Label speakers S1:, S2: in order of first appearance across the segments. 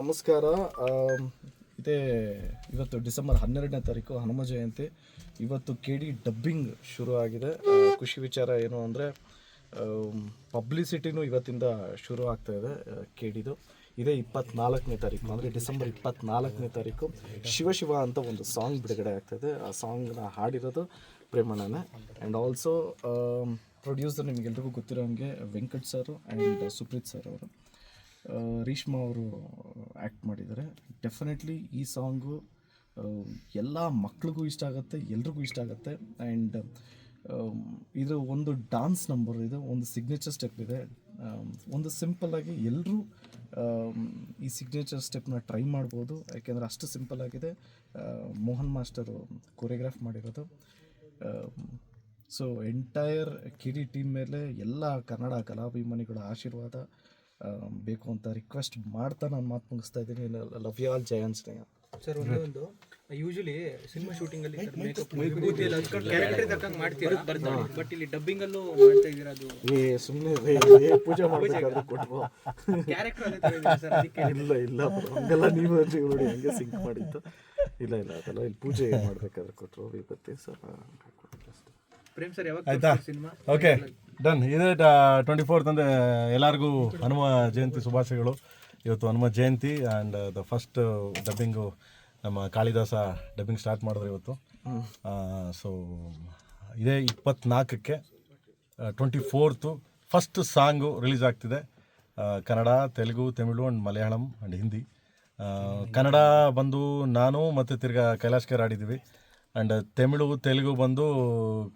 S1: ನಮಸ್ಕಾರ. ಇದೇ ಇವತ್ತು ಡಿಸೆಂಬರ್ ಹನ್ನೆರಡನೇ ತಾರೀಕು ಹನುಮ ಜಯಂತಿ. ಇವತ್ತು ಕೆ ಡಿ ಡಬ್ಬಿಂಗ್ ಶುರು ಆಗಿದೆ ಖುಷಿ ವಿಚಾರ ಏನು ಅಂದರೆ ಪಬ್ಲಿಸಿಟಿನೂ ಇವತ್ತಿಂದ ಶುರು ಆಗ್ತಾ ಇದೆ ಕೆ ಡಿದು ಇದೇ ಇಪ್ಪತ್ನಾಲ್ಕನೇ ತಾರೀಕು, ಅಂದರೆ ಡಿಸೆಂಬರ್ ಇಪ್ಪತ್ನಾಲ್ಕನೇ ತಾರೀಕು ಶಿವಶಿವ ಶಿವ ಅಂತ ಒಂದು ಸಾಂಗ್ ಬಿಡುಗಡೆ ಆಗ್ತಾಯಿದೆ ಆ ಸಾಂಗ್ನ ಹಾಡಿರೋದು ಪ್ರೇಮಣ್ಣನೇ. ಆ್ಯಂಡ್ ಆಲ್ಸೋ ಪ್ರೊಡ್ಯೂಸರ್ ನಿಮಗೆಲ್ರಿಗೂ ಗೊತ್ತಿರೋ ಹಾಗೆ Venkat sir and Supreeth sir ಅವರು. ರೀಷ್ಮಾ ಅವರು ಆ್ಯಕ್ಟ್ ಮಾಡಿದ್ದಾರೆ. ಡೆಫಿನೆಟ್ಲಿ ಈ ಸಾಂಗು ಎಲ್ಲ ಮಕ್ಳಿಗೂ ಇಷ್ಟ ಆಗುತ್ತೆ, ಎಲ್ರಿಗೂ ಇಷ್ಟ ಆಗುತ್ತೆ. ಆ್ಯಂಡ್ ಇದು ಒಂದು ಡಾನ್ಸ್ ನಂಬರ್ ಇದು ಒಂದು ಸಿಗ್ನೇಚರ್ ಸ್ಟೆಪ್ ಇದೆ. ಒಂದು ಸಿಂಪಲ್ಲಾಗಿ ಎಲ್ಲರೂ ಈ ಸಿಗ್ನೇಚರ್ ಸ್ಟೆಪ್ನ ಟ್ರೈ ಮಾಡ್ಬೋದು. ಯಾಕೆಂದರೆ ಅಷ್ಟು ಸಿಂಪಲ್ ಆಗಿದೆ. ಮೋಹನ್ ಮಾಸ್ಟರು ಕೊರಿಯೋಗ್ರಾಫ್ ಮಾಡಿರೋದು. ಸೊ ಎಂಟೈರ್ ಕಿರಿ ಟೀಮ್ ಮೇಲೆ ಎಲ್ಲ ಕನ್ನಡ ಕಲಾಭಿಮಾನಿಗಳ ಆಶೀರ್ವಾದ. ಬೇಕು ಅಂತ ರಿಕ್ವೆಸ್ಟ್ ಮಾಡ್ತಾ ನಾನು ಮಾತು ಮುಗಿಸ್ತಾ ಇದ್ದೀನಿ. Love you all Jayan Sneha.
S2: Sir ಒಂದೇ ಒಂದು ಯೂಶಲಿ ಸಿನಿಮಾ ಶೂಟಿಂಗ್ ಅಲ್ಲಿ ಮಾಡ್ತೀರಾ? ಬಟ್ ಇಲ್ಲಿ ಡಬ್ಬಿಂಗ್ ಅಲ್ಲೂ ಮಾಡ್ತಾ ಇದೀರಾ ಅದು?
S1: ಏ ಸುಮ್ಮನೆ ಪೂಜೆ ಮಾಡ್ಬೇಕಾದ್ರೆ ಕೊಟ್ಟು
S2: ಕ್ಯಾರೆಕ್ಟರ್
S1: ಇಲ್ಲ ಇಲ್ಲ. ಹಂಗೆಲ್ಲ ನೀವು ನೋಡಿ ಹಂಗೆ ಸಿಂಕ್ ಮಾಡಿತ್ತು ಇಲ್ಲ ಇಲ್ಲ ಅದೆಲ್ಲ ಇಲ್ಲಿ ಪೂಜೆ ಮಾಡ್ಬೇಕಾದ್ರೆ ಕೊಟ್ಟರು ವಿಪತ್ತಿ. ಸರ್ ಅಷ್ಟೇ.
S2: ಪ್ರೇಮ್ ಸರ್ ಯಾವಾಗ ಸಿನಿಮಾ
S3: ಓಕೆ ಡನ್ ಇದೇ ಟ್ವೆಂಟಿ ಫೋರ್ತ್ ಅಂದರೆ ಎಲ್ಲರಿಗೂ ಹನುಮ ಜಯಂತಿ ಶುಭಾಶಯಗಳು. ಇವತ್ತು Hanuma Jayanti and the first dubbing ನಮ್ಮ ಕಾಳಿದಾಸ ಡಬ್ಬಿಂಗ್ ಸ್ಟಾರ್ಟ್ ಮಾಡಿದ್ರು ಇವತ್ತು. ಸೊ ಇದೇ ಇಪ್ಪತ್ನಾಲ್ಕಕ್ಕೆ twenty fourth first song release ಆಗ್ತಿದೆ. Kannada Telugu Tamil and Malayalam and Hindi. Kannada ಬಂದು ನಾನು ಮತ್ತು ತಿರ್ಗಾ ಕೈಲಾಶ್ ಕೇರ್ ಆಡಿದ್ದೀವಿ ಆ್ಯಂಡ್ ತಮಿಳು ತೆಲುಗು ಬಂದು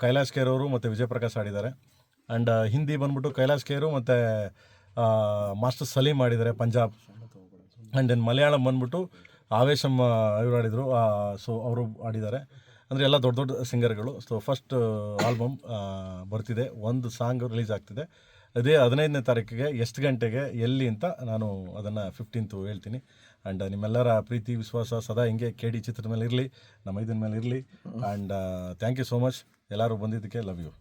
S3: ಕೈಲಾಶ್ ಕೇರ್ ಅವರು ಮತ್ತು ವಿಜಯ್ ಪ್ರಕಾಶ್ ಆಡಿದ್ದಾರೆ ಆ್ಯಂಡ್ ಹಿಂದಿ ಬಂದ್ಬಿಟ್ಟು ಕೈಲಾಶ್ ಕೇರು ಮತ್ತು ಮಾಸ್ಟರ್ ಸಲೀಮ್ ಆಡಿದ್ದಾರೆ ಪಂಜಾಬ್. ಆ್ಯಂಡ್ ದೆನ್ ಮಲಯಾಳಂ ಬಂದ್ಬಿಟ್ಟು ಆವೇಶಂ ಇವರು ಆಡಿದರು. ಸೊ ಅವರು ಆಡಿದ್ದಾರೆ. ಅಂದರೆ ಎಲ್ಲ ದೊಡ್ಡ ದೊಡ್ಡ ಸಿಂಗರ್ಗಳು. ಸೊ ಫಸ್ಟ್ ಆಲ್ಬಮ್ ಬರ್ತಿದೆ. ಒಂದು ಸಾಂಗ್ ರಿಲೀಸ್ ಆಗ್ತಿದೆ. ಅದೇ ಹದಿನೈದನೇ ತಾರೀಕಿಗೆ ಎಷ್ಟು ಗಂಟೆಗೆ, ಎಲ್ಲಿ ಅಂತ ನಾನು ಅದನ್ನು ಫಿಫ್ಟೀನ್ತು ಹೇಳ್ತೀನಿ. ಆ್ಯಂಡ್ ನಿಮ್ಮೆಲ್ಲರ ಪ್ರೀತಿ, ವಿಶ್ವಾಸ ಸದಾ ಹಿಂಗೆ ಕೆ ಡಿ ಚಿತ್ರದ ಮೇಲೆ ಇರಲಿ, ನಮ್ಮ ಇದನ್ನ ಮೇಲೆ ಇರಲಿ. And thank you so much ಎಲ್ಲರೂ ಬಂದಿದ್ದಕ್ಕೆ ಲವ್ ಯು